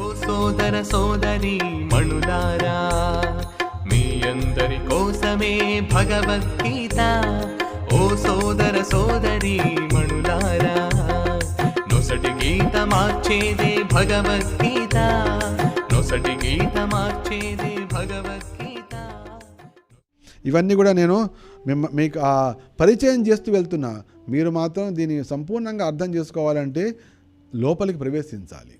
ఓ సోదర సోదరి మణులారా మీ అందరి కోసమే భగవద్గీత. ఓ సోదర సోదరి మణులారా నొసటి గీత మార్చేదే భగవద్గీత. నొసటి గీత మార్చేదే భగవద్గీత. ఇవన్నీ కూడా నేను మిమ్మ మీకు ఆ పరిచయం చేస్తూ వెళ్తున్నా. మీరు మాత్రం దీన్ని సంపూర్ణంగా అర్థం చేసుకోవాలంటే లోపలికి ప్రవేశించాలి.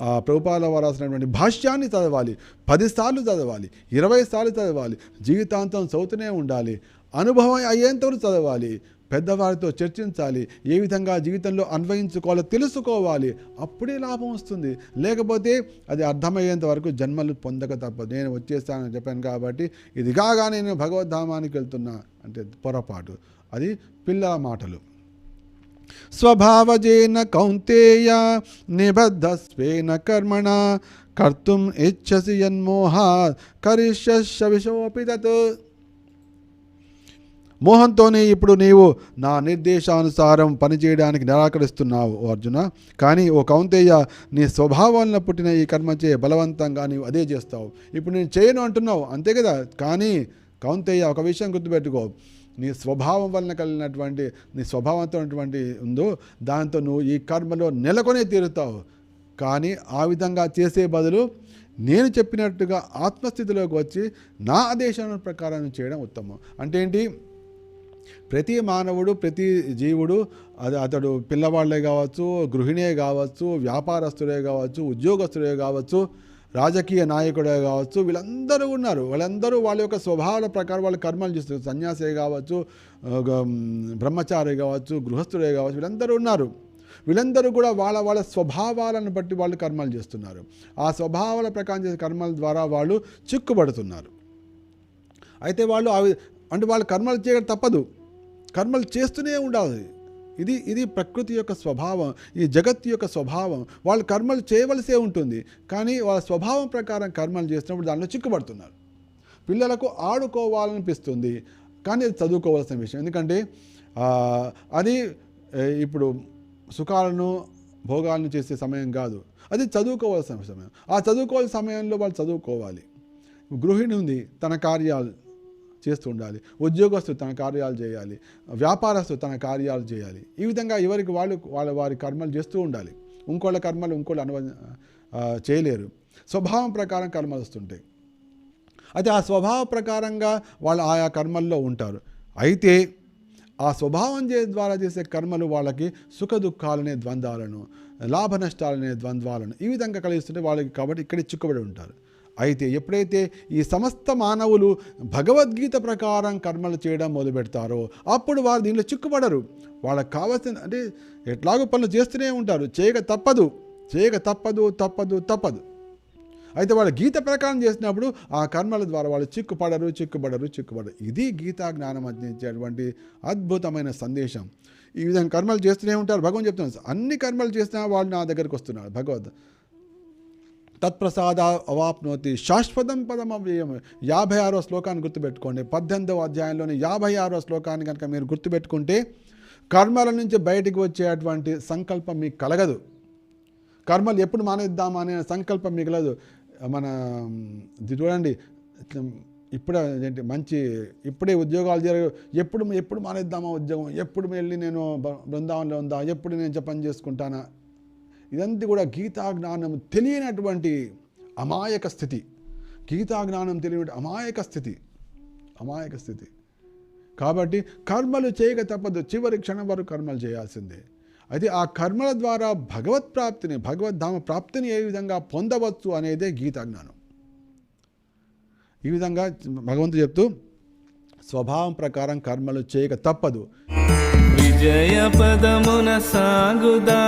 ప్రభుపాల వారు రాసినటువంటి భాష్యాన్ని చదవాలి పదిసార్లు చదవాలి ఇరవై సార్లు చదవాలి జీవితాంతం చదువుతూనే ఉండాలి అనుభవం అయ్యేంతవరకు చదవాలి పెద్దవారితో చర్చించాలి ఏ విధంగా జీవితంలో అన్వయించుకోవాలో తెలుసుకోవాలి అప్పుడే లాభం వస్తుంది. లేకపోతే అది అర్థమయ్యేంత వరకు జన్మలు పొందక తప్పదు. నేను వచ్చేస్తానని చెప్పాను కాబట్టి ఇది కాగానే నేను భగవద్ధామానికి వెళ్తున్నా అంటే పొరపాటు. అది పిల్లల మాటలు. స్వభావజేన కౌంతేయ నిబద్ధస్వేన కర్మణ కర్తుం ఇచ్చసి యన్మోహ కరిష్యశవిషోపి తత్ మోహంతోనే ఇప్పుడు నీవు నా నిర్దేశానుసారం పనిచేయడానికి నిరాకరిస్తున్నావు అర్జున? కానీ ఓ కౌంతేయ నీ స్వభావాలను పుట్టిన ఈ కర్మచే బలవంతంగా నీవు అదే చేస్తావు. ఇప్పుడు నేను చేయను అంటున్నావు అంతే కదా? కానీ కౌంతేయ ఒక విషయం గుర్తుపెట్టుకో. నీ స్వభావం వలన కలిగినటువంటి నీ స్వభావంతో ఉన్నటువంటి ఉందో దాంతో నువ్వు ఈ కర్మలో నెలకొనే తీరుతావు. కానీ ఆ విధంగా చేసే బదులు నేను చెప్పినట్టుగా ఆత్మస్థితిలోకి వచ్చి నా ఆదేశాల ప్రకారం చేయడం ఉత్తమం. అంటే ఏంటి? ప్రతి మానవుడు ప్రతి జీవుడు అది అతడు పిల్లవాళ్ళే కావచ్చు గృహిణే కావచ్చు వ్యాపారస్తులే కావచ్చు ఉద్యోగస్తులే కావచ్చు రాజకీయ నాయకుడే కావచ్చు వీళ్ళందరూ ఉన్నారు. వాళ్ళందరూ వాళ్ళ యొక్క స్వభావాల ప్రకారం వాళ్ళు కర్మలు చేస్తారు సన్యాసే కావచ్చు బ్రహ్మచారి కావచ్చు గృహస్థుడే కావచ్చు వీళ్ళందరూ ఉన్నారు. వీళ్ళందరూ కూడా వాళ్ళ వాళ్ళ స్వభావాలను బట్టి వాళ్ళు కర్మలు చేస్తున్నారు. ఆ స్వభావాల ప్రకారం చేసే కర్మల ద్వారా వాళ్ళు చిక్కుబడుతున్నారు. అయితే వాళ్ళు అవి అంటే వాళ్ళు కర్మలు చేయడం తప్పదు. కర్మలు చేస్తూనే ఉండాలి. ఇది ఇది ప్రకృతి యొక్క స్వభావం ఈ జగత్తు యొక్క స్వభావం. వాళ్ళు కర్మలు చేయవలసే ఉంటుంది. కానీ వాళ్ళ స్వభావం ప్రకారం కర్మలు చేసినప్పుడు దానిలో చిక్కుపడుతున్నారు పిల్లలకు ఆడుకోవాలనిపిస్తుంది. కానీ అది చదువుకోవాల్సిన విషయం. ఎందుకంటే అది ఇప్పుడు సుఖాలను భోగాలను చేసే సమయం కాదు. అది చదువుకోవాల్సిన సమయం. ఆ చదువుకోవాల్సిన సమయంలో వాళ్ళు చదువుకోవాలి. గృహిణి ఉంది తన కార్యాలు చేస్తూ ఉండాలి ఉద్యోగస్తు తన కార్యాలు చేయాలి. వ్యాపారస్తు తన కార్యాలు చేయాలి. ఈ విధంగా ఎవరికి వాళ్ళు వాళ్ళ వారి కర్మలు చేస్తూ ఉండాలి. ఇంకోళ్ళ కర్మలు ఇంకోళ్ళు అనువ చేయలేరు. స్వభావం ప్రకారం కర్మలు వస్తుంటాయి. అయితే ఆ స్వభావ ప్రకారంగా వాళ్ళు ఆయా కర్మల్లో ఉంటారు. అయితే ఆ స్వభావం చే ద్వారా చేసే కర్మలు వాళ్ళకి సుఖ దుఃఖాలనే ద్వంద్వాలను లాభ నష్టాలనే ద్వంద్వాలను ఈ విధంగా కలిగిస్తుంటే వాళ్ళకి కాబట్టి ఇక్కడ చిక్కుబడి ఉంటారు. అయితే ఎప్పుడైతే ఈ సమస్త మానవులు భగవద్గీత ప్రకారం కర్మలు చేయడం మొదలు పెడతారో అప్పుడు వారు దీనిలో చిక్కుపడరు. వాళ్ళకి కావాల్సిన అంటే ఎట్లాగో పనులు చేస్తూనే ఉంటారు. చేయక తప్పదు. చేయక తప్పదు తప్పదు తప్పదు. అయితే వాళ్ళు గీత ప్రకారం చేసినప్పుడు ఆ కర్మల ద్వారా వాళ్ళు చిక్కుపడరు చిక్కుపడరు చిక్కుపడరు. ఇది గీతా జ్ఞానం అందించేటువంటి అద్భుతమైన సందేశం. ఈ విధంగా కర్మలు చేస్తూనే ఉంటారు. భగవాన్ చెప్తున్నారు అన్ని కర్మలు చేసినా వాళ్ళు నా దగ్గరకు వస్తున్నారు. భగవద్ తత్ప్రసాద అవాప్నోతి. శాశ్వతం పదం అవ్యయం యాభై ఆరో శ్లోకాన్ని గుర్తుపెట్టుకోండి. పద్దెనిమిదవ అధ్యాయంలోని యాభై ఆరో శ్లోకాన్ని కనుక మీరు గుర్తుపెట్టుకుంటే కర్మల నుంచి బయటికి వచ్చేటువంటి సంకల్పం మీకు కలగదు. కర్మలు ఎప్పుడు మానేద్దామా అనే సంకల్పం మిగలదు మన ఇది చూడండి ఇప్పుడే ఏంటి మంచి ఇప్పుడే ఉద్యోగాలు జరగవు ఎప్పుడు ఎప్పుడు మానేద్దామా ఉద్యోగం? ఎప్పుడు వెళ్ళి నేను బృందావనంలో ఉందా? ఎప్పుడు నేను జపం చేసుకుంటానా? ఇదంతా కూడా గీతా జ్ఞానం తెలియనటువంటి అమాయక స్థితి. గీతా జ్ఞానం తెలియని అమాయక స్థితి. అమాయక స్థితి. కాబట్టి కర్మలు చేయక తప్పదు. చివరి క్షణం వరకు కర్మలు చేయాల్సిందే. అయితే ఆ కర్మల ద్వారా భగవత్ ప్రాప్తిని భగవద్ధామ ప్రాప్తిని ఏ విధంగా పొందవచ్చు అనేదే గీతా జ్ఞానం ఈ విధంగా భగవంతుడు చెప్తూ స్వభావం ప్రకారం కర్మలు చేయక తప్పదు. విజయ పదమున సాగుదా?